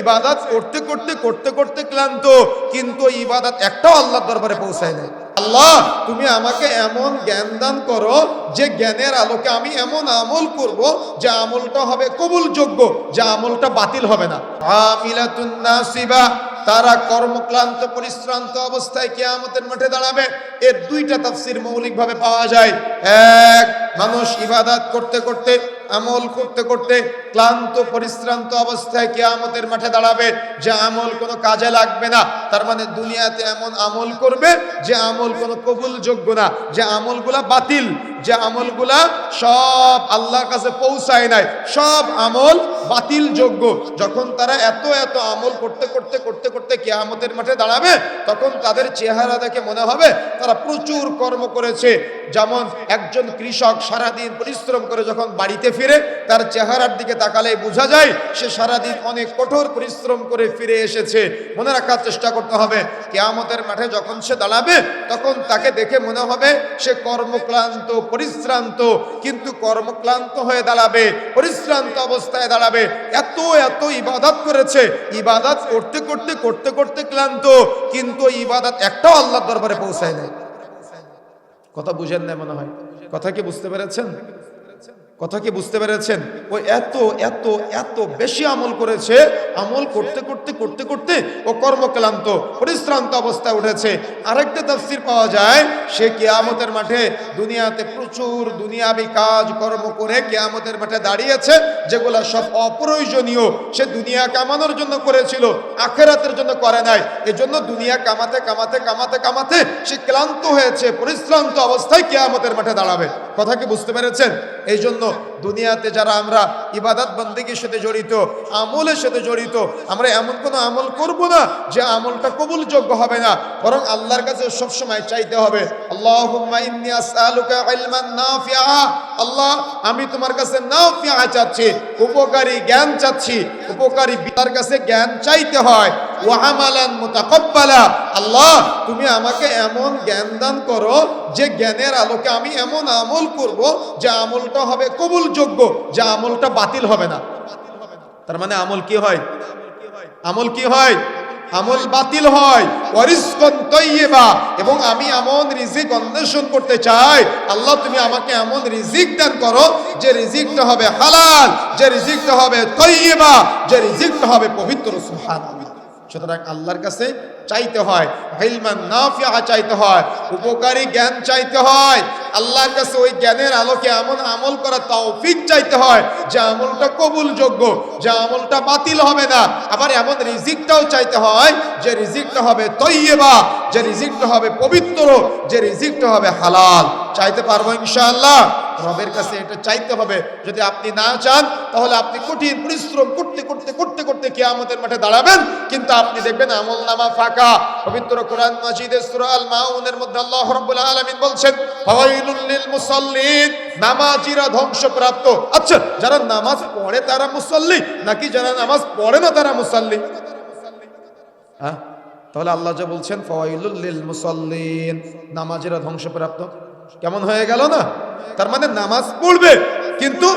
ইবাদত করতে করতে করতে করতে ক্লান্ত, কিন্তু ইবাদত একটা আল্লাহর দরবারে পৌঁছায় নাই। আল্লাহ, তুমি আমাকে এমন জ্ঞান দান করো যে জ্ঞানের আলোকে আমি এমন আমল করব যে আমলটা হবে কবুলযোগ্য, যে আমলটা বাতিল হবে না। আমিলাতুন নাসিবা তারা কর্মক্লান্ত, পরিশ্রান্ত অবস্থায় কিয়ামতের মাঠে দাঁড়াবে। এর দুইটা তাফসির মৌলিকভাবে পাওয়া যায়। এক, মানুষ ইবাদাত করতে করতে, আমল করতে করতে ক্লান্ত, পরিশ্রান্ত অবস্থায় কিয়ামতের মাঠে দাঁড়াবে। যে আমল কোনো কাজে লাগবে না, তার মানে দুনিয়াতে এমন আমল করবে যে আমল কোনো কবুলযোগ্য না, যে আমলগুলা বাতিল। যে আমলগুলা সব আল্লাহর কাছে পৌঁছায় নাই, সব আমল বাতিল যোগ্য। যখন তারা এত এত আমল করতে করতে করতে করতে কেয়ামতের মাঠে দাঁড়াবে, তখন তাদের চেহারা দেখে মনে হবে তারা প্রচুর কর্ম করেছে। যেমন একজন কৃষক সারাদিন পরিশ্রম করে যখন বাড়িতে ফিরে, তার চেহারার দিকে তাকালে বোঝা যায়, সে সারাদিন অনেক কঠোর পরিশ্রম করে ফিরে এসেছে। মনে রাখার চেষ্টা করতে হবে, কেয়ামতের মাঠে যখন সে দাঁড়াবে, তখন তাকে দেখে মনে হবে সে কর্মক্লান্ত, পরিশ্রান্ত। কিন্তু কর্মক্লান্ত হয়ে দাঁড়াবে, পরিশ্রান্ত অবস্থায় দাঁড়াবে, এত এত ইবাদত করেছে। ইবাদত করতে করতে করতে করতে ক্লান্ত। কিন্তু ইবাদত একটাও আল্লাহর দরবারে পৌঁছায় নাই। কথা বুঝেন না মনে হয়। কথা কি বুঝতে পেরেছেন? কথা কি বুঝতে পেরেছেন? ও এত এত এত বেশি আমল করেছে, আমল করতে করতে করতে করতে ও কর্মক্লান্ত, পরিশ্রান্ত অবস্থায় উঠেছে। আরেকটা তাফসির পাওয়া যায়, সে কেয়ামতের মাঠে দুনিয়াতে প্রচুর দুনিয়াবি কাজ, কর্ম করে কেয়ামতের মাঠে দাঁড়িয়েছে, যেগুলো সব অপ্রয়োজনীয়। সে দুনিয়া কামানোর জন্য করেছিল, আখেরাতের জন্য করে নাই। এজন্য দুনিয়া কামাতে কামাতে কামাতে কামাতে সে ক্লান্ত হয়েছে, পরিশ্রান্ত অবস্থায় কেয়ামতের মাঠে দাঁড়াবে। কথা কি বুঝতে পেরেছেন? এই জন্য দুনিয়াতে যারা আমরা ইবাদত বন্দীগীর সাথে জড়িত, আমলের সাথে জড়িত, আমরা এমন কোনো আমল করব না যে আমলটা কবুলযোগ্য হবে না। বরং আল্লাহর কাছে সবসময় চাইতে হবে নাফিআ। আল্লাহ, আমি তোমার কাছে নাফিআ চাচ্ছি, উপকারী জ্ঞান চাচ্ছি, উপকারী তার কাছে জ্ঞান চাইতে হয়। ওয়াহামালান মুতাকাব্বালা। আল্লাহ, তুমি আমাকে এমন জ্ঞান দান করো যে জ্ঞানের আলোকে আমি এমন আমল করব যে আমলটা হবে কবুলযোগ্য, যে আমলটা বাতিল হবে না। তার মানে আমল কি হয়? আমল কি হয়? আমল বাতিল হয়। এবং আমি এমন রিজিক অন্বেষণ করতে চাই, আল্লাহ তুমি আমাকে এমন রিজিক দান করো যে রিজিকটা হবে হালাল, যে রিজিকটা হবে তৈয়বা যে রিজিকটা হবে পবিত্র, সুবহানাল্লাহ। সুতরাং আল্লাহর কাছে চাইতে হয় হিলমান নাফিয়া চাইতে হয়, উপকারী জ্ঞান চাইতে হয়, আল্লাহর কাছে ওই জ্ঞানের আলোকে এমন আমল করা তৌফিক চাইতে হয়, যে আমলটা কবুলযোগ্য, যে আমলটা বাতিল হবে না। আবার এমন রিজিকটাও চাইতে হয়, যে রিজিকটা হবে তৈয়বা, যে রিজিকটা হবে পবিত্র, যে রিজিকটা হবে হালাল। চাইতে পারব ইনশাআল্লাহ? রবের কাছে এটা চাইতে হবে। যদি আপনি না চান, তাহলে আপনি কঠিন পরিশ্রম করতে করতে করতে করতে কিয়ামতের মাঠে দাঁড়াবেন। কিন্তু আপনি দেখবেন আমল নামা ফাঁকা। পবিত্র কোরআন মাজিদের সূরা আল মাউনের মধ্যে আল্লাহ রাব্বুল আলামিন বলছেন, ফাওয়াইলুল লিল মুসাল্লিন নামাজিরা ধ্বংসপ্রাপ্ত। আচ্ছা যারা নামাজ পড়ে তারা মুসল্লি, নাকি যারা নামাজ পড়ে না তারা মুসল্লি? হ্যাঁ? তাহলে আল্লাহ যা বলছেন, ফাওয়াইলুল লিল মুসাল্লিন নামাজিরা ধ্বংসপ্রাপ্ত। কেমন হয়ে গেল না? তার মানে নামাজ পড়বে। কিন্তু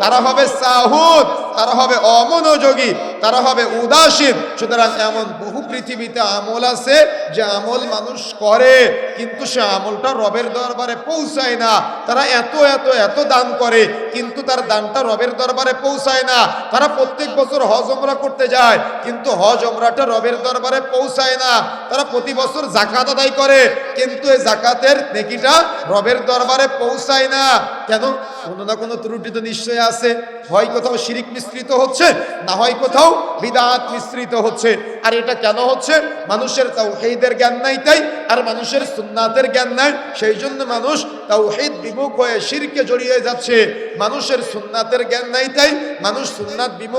তারা হবে সাহুদ, তারা হবে অমনোযোগী, তারা হবে উদাসীন। সুতরাং এমন বহু পৃথিবীতে আমল আছে যে আমল মানুষ করে, কিন্তু সে আমলটা রবের দরবারে পৌঁছায় না। তারা এত এত এত দান করে কিন্তু তার দানটা রবের দরবারে পৌঁছায় না। তারা প্রত্যেক বছর হজ ওমরা করতে যায়, কিন্তু হজ ওমরাটা রবের দরবারে পৌঁছায় না। তারা প্রতি বছর জাকাত আদায় করে, কিন্তু এই জাকাতের নেকিটা রবের দরবারে পৌঁছায় না। কেন? কোনো না কোনো ত্রুটি তো নিশ্চয়ই আছে। হয় কোথাও শিরিক মিশ্রিত হচ্ছে, না হয় কোথাও বিদাত মিশ্রিত হচ্ছে। আর এটা কেন হচ্ছে? মানুষের তাওহীদের জ্ঞান নাই তাই, আর মানুষের সুন্নাতের জ্ঞান নাই। সেই জন্য মানুষ তাওহীদ বিমুখ হয়ে শিরকে জড়িয়ে যাচ্ছে। মানুষের সুন্নাতের জ্ঞান নাই তাই, মানুষ সুন্নাত বিমুখ